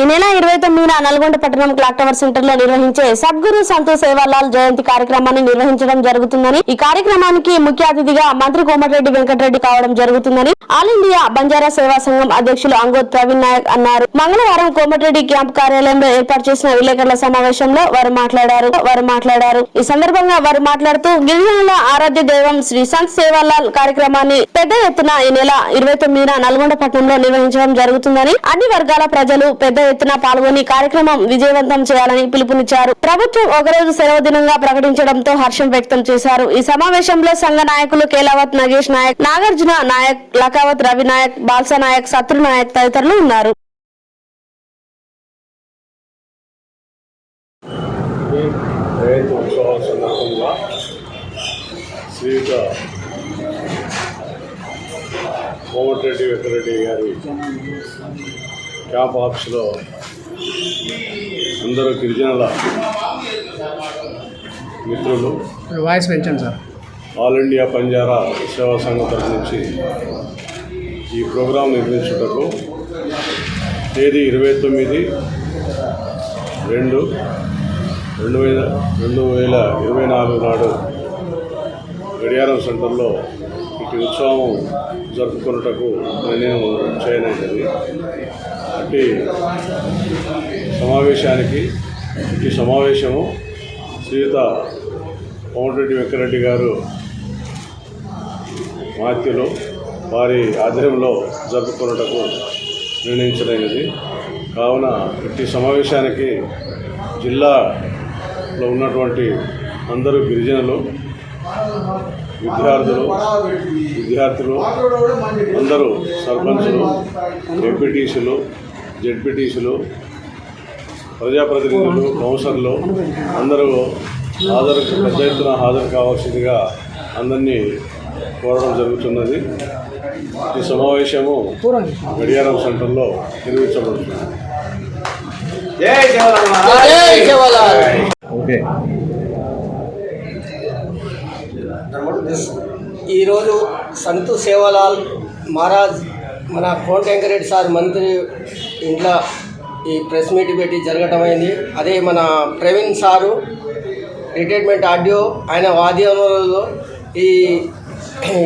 ఈ నెల ఇరవై తొమ్మిదిన నల్గొండ పట్టణం క్లాక్ టవర్ సెంటర్లో నిర్వహించే సద్గురు సంతు సేవాలాల్ జయంతి కార్యక్రమాన్ని నిర్వహించడం జరుగుతుందని ఈ కార్యక్రమానికి ముఖ్య అతిథిగా మంత్రి కోమటిరెడ్డి వెంకటరెడ్డి కావడం జరుగుతుందని ఆల్ ఇండియా బంజారా సేవా సంఘం అధ్యక్షులు అంగోద్ ప్రవీణ్ నాయక్ అన్నారు. మంగళవారం కోమటిరెడ్డి క్యాంప్ కార్యాలయంలో ఏర్పాటు చేసిన విలేకరుల సమావేశంలో వారు మాట్లాడారు. వారు మాట్లాడారు. ఈ సందర్భంగా వారు మాట్లాడుతూ గిరిజనుల ఆరాధ్య దైవం శ్రీ సంత్ సేవాలాల్ కార్యక్రమాన్ని పెద్ద ఎత్తున ఈ నెల ఇరవై తొమ్మిదిన నల్గొండ పట్టణంలో నిర్వహించడం జరుగుతుందని అన్ని వర్గాల ప్రజలు పెద్ద ఎత్తున పాల్గొని కార్యక్రమం విజయవంతం చేయాలని పిలుపునిచ్చారు. ప్రభుత్వం ఒకరోజు సెలవు దినంగా ప్రకటించడంతో హర్షం వ్యక్తం చేశారు. ఈ సమావేశంలో సంఘ నాయకులు కేలావత్ నగేష్ నాయక్ నాగార్జున నాయక్ లకావత్ రవి నాయక్ బాల్సా నాయక్ శత్రు నాయక్ తదితరులు ఉన్నారు. శ్రీయుత కోమటిరెడ్డి వెంకరెడ్డి గారి క్యాంప్ ఆఫీస్లో అందరూ గిరిజనుల మిత్రులు వాయిస్ పెంచండి సార్. ఆల్ ఇండియా బంజారా సేవా సంఘం తరఫు నుంచి ఈ ప్రోగ్రాం నిర్వహించుటకు తేదీ ఇరవై తొమ్మిది రెండు రెండు వేల రెండు వేల ఇరవై నాలుగు నాడు గడియారం సెంటర్లో ఇటు ఉత్సవం జరుపుకున్నటకు నిర్ణయం చేయనైనది అట్టి సమావేశానికి ఈ సమావేశము శ్రీయుత కోమటిరెడ్డి వెంకరెడ్డి గారు మాత్యులు వారి ఆధ్వర్యంలో జరుపుకున్నటకు నిర్ణయించదగినది. కావున ఇట్టి సమావేశానికి జిల్లాలో ఉన్నటువంటి అందరూ గిరిజనులు విద్యార్థులు విద్యార్థులు అందరూ సర్పంచులు ఎంపీటీసీలు జెడ్పీటీసీలు ప్రజాప్రతినిధులు కౌన్సిలర్లు అందరూ హాజరు పెద్ద ఎత్తున హాజరు కావాల్సిందిగా అందరినీ కోరడం జరుగుతున్నది. ఈ సమావేశము గడియారం సెంటర్లో నిర్వహించబడుతుంది. ఓకే. ఈరోజు సంతు సేవలాల్ మహారాజ్ మన కోట వెంకరెడ్డి సార్ మంత్రి ఇంట్లో ఈ ప్రెస్ మీట్ పెట్టి జరగటం అయింది. అదే మన ప్రవీణ్ సారు రిటైర్మెంట్ ఆడియో ఆయన వాద్యంలో ఈ ఈ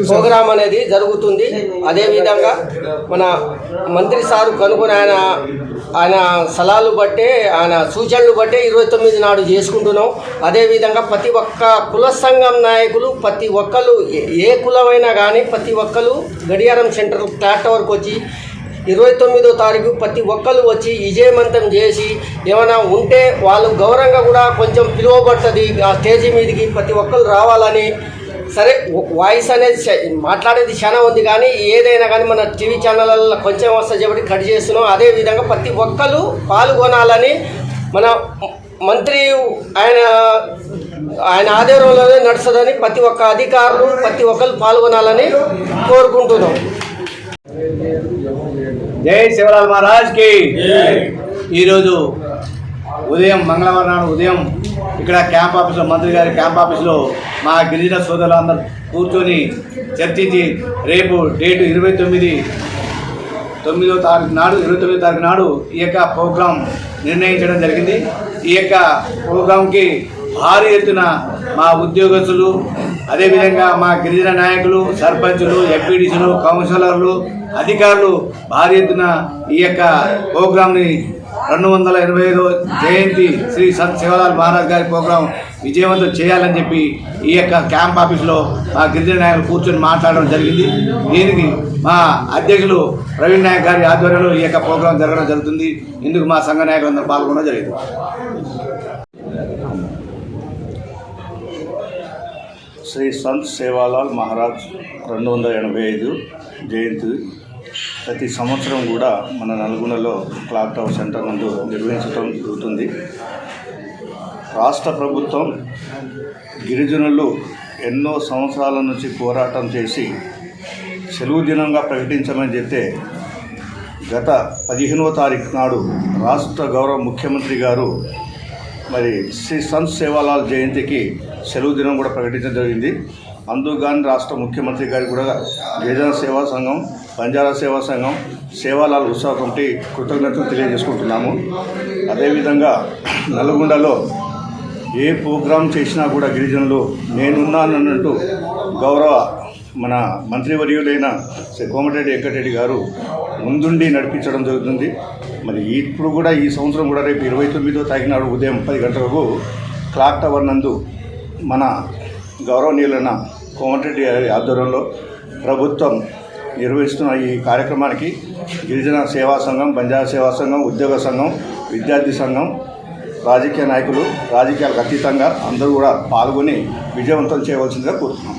ప్రోగ్రామ్ అనేది జరుగుతుంది. అదేవిధంగా మన మంత్రి సారు కనుకొని ఆయన ఆయన సలహాలు బట్టే ఆయన సూచనలు బట్టే ఇరవై తొమ్మిది నాడు చేసుకుంటున్నాం. అదేవిధంగా ప్రతి ఒక్క కుల సంఘం నాయకులు ప్రతి ఒక్కరు ఏ- కులమైనా కానీ ప్రతి ఒక్కరు గడియారం సెంటర్ క్లాక్ వరకు వచ్చి ఇరవై తొమ్మిదో తారీఖు ప్రతి ఒక్కరు వచ్చి విజయవంతం చేసి ఏమైనా ఉంటే వాళ్ళు గౌరవంగా కూడా కొంచెం పిలువబడుతుంది. ఆ స్టేజీ మీదకి ప్రతి ఒక్కరు రావాలని సరే వాయిస్ అనేది మాట్లాడేది చాలా ఉంది కానీ ఏదైనా కానీ మన టీవీ ఛానళ్ళల్లో కొంచెం వస్తే చెప్పి కట్ చేస్తున్నాం. అదేవిధంగా ప్రతి ఒక్కరు పాల్గొనాలని మన మంత్రి ఆయన ఆయన ఆధ్వర్యంలోనే నడుస్తుందని ప్రతి ఒక్క అధికారులు ప్రతి ఒక్కరు పాల్గొనాలని కోరుకుంటున్నాం. జై శివలాల్ మహారాజ్కి. ఈరోజు ఉదయం మంగళవారం నాడు ఉదయం ఇక్కడ క్యాంప్ ఆఫీస్లో మంత్రి గారి క్యాంప్ ఆఫీస్లో మా గిరిజన సోదరులందరూ కూర్చొని చర్చించి రేపు డేటు ఇరవై తొమ్మిది తొమ్మిదో తారీఖు నాడు ఇరవై తొమ్మిదో తారీఖు నాడు ఈ యొక్క ప్రోగ్రాం నిర్ణయించడం జరిగింది. ఈ యొక్క ప్రోగ్రాంకి భారీ ఎత్తున మా ఉద్యోగస్తులు అదేవిధంగా మా గిరిజన నాయకులు సర్పంచులు ఎంపీడీసీలు కౌన్సిలర్లు అధికారులు భారీ ఎత్తున ఈ యొక్క ప్రోగ్రాంని రెండు వందల ఎనభై ఐదో జయంతి శ్రీ సంత్ శివలాల్ మహారాజ్ గారి ప్రోగ్రాం విజయవంతం చేయాలని చెప్పి ఈ యొక్క క్యాంప్ ఆఫీస్లో మా గిరిజన నాయకులు కూర్చొని మాట్లాడడం జరిగింది. దీనికి మా అధ్యక్షులు ప్రవీణ్ నాయక్ గారి ఆధ్వర్యంలో ఈ యొక్క ప్రోగ్రాం జరగడం జరుగుతుంది. ఇందుకు మా సంఘ నాయకులందరూ పాల్గొనడం జరిగింది. శ్రీ సంత్ సేవాలాల్ మహారాజ్ రెండు వందల ఎనభై ఐదు జయంతి. ప్రతి సంవత్సరం కూడా మన నల్గొండలో క్లాక్ టవర్ సెంటర్ నందు నిర్వహించడం జరుగుతుంది. రాష్ట్ర ప్రభుత్వం గిరిజనులు ఎన్నో సంవత్సరాల నుంచి పోరాటం చేసి సెలవు దినంగా ప్రకటించమని చెప్తే గత పదిహేనవ తారీఖు నాడు రాష్ట్ర గౌరవ ముఖ్యమంత్రి గారు మరి శ్రీ సంత్ సేవాలాల్ జయంతికి సెలవు దినం కూడా ప్రకటించడం జరిగింది. అందుగాని రాష్ట్ర ముఖ్యమంత్రి గారికి కూడా గిరిజన సేవా సంఘం బంజారా సేవా సంఘం సేవాలాల్ ఉత్సవ కమిటీ కృతజ్ఞతలు తెలియజేసుకుంటున్నాము. అదేవిధంగా నల్గొండలో ఏ ప్రోగ్రాం చేసినా కూడా గిరిజనులు నేనున్నానన్నట్టు గౌరవ మన మంత్రివర్యులైన శ్రీ కోమటిరెడ్డి వెంకటరెడ్డి గారు ముందుండి నడిపించడం జరుగుతుంది. మరి ఇప్పుడు కూడా ఈ సంవత్సరం కూడా రేపు ఇరవై తొమ్మిదో తారీఖు ఉదయం పది గంటలకు క్లాక్ టవర్ నందు మన గౌరవనీయులైన కోమటిరెడ్డి గారి ఆధ్వర్యంలో ప్రభుత్వం నిర్వహిస్తున్న ఈ కార్యక్రమానికి గిరిజన సేవా సంఘం బంజారా సేవా సంఘం ఉద్యోగ సంఘం విద్యార్థి సంఘం రాజకీయ నాయకులు రాజకీయాలకు అతీతంగా అందరూ కూడా పాల్గొని విజయవంతం చేయవలసిందిగా కోరుతున్నాం.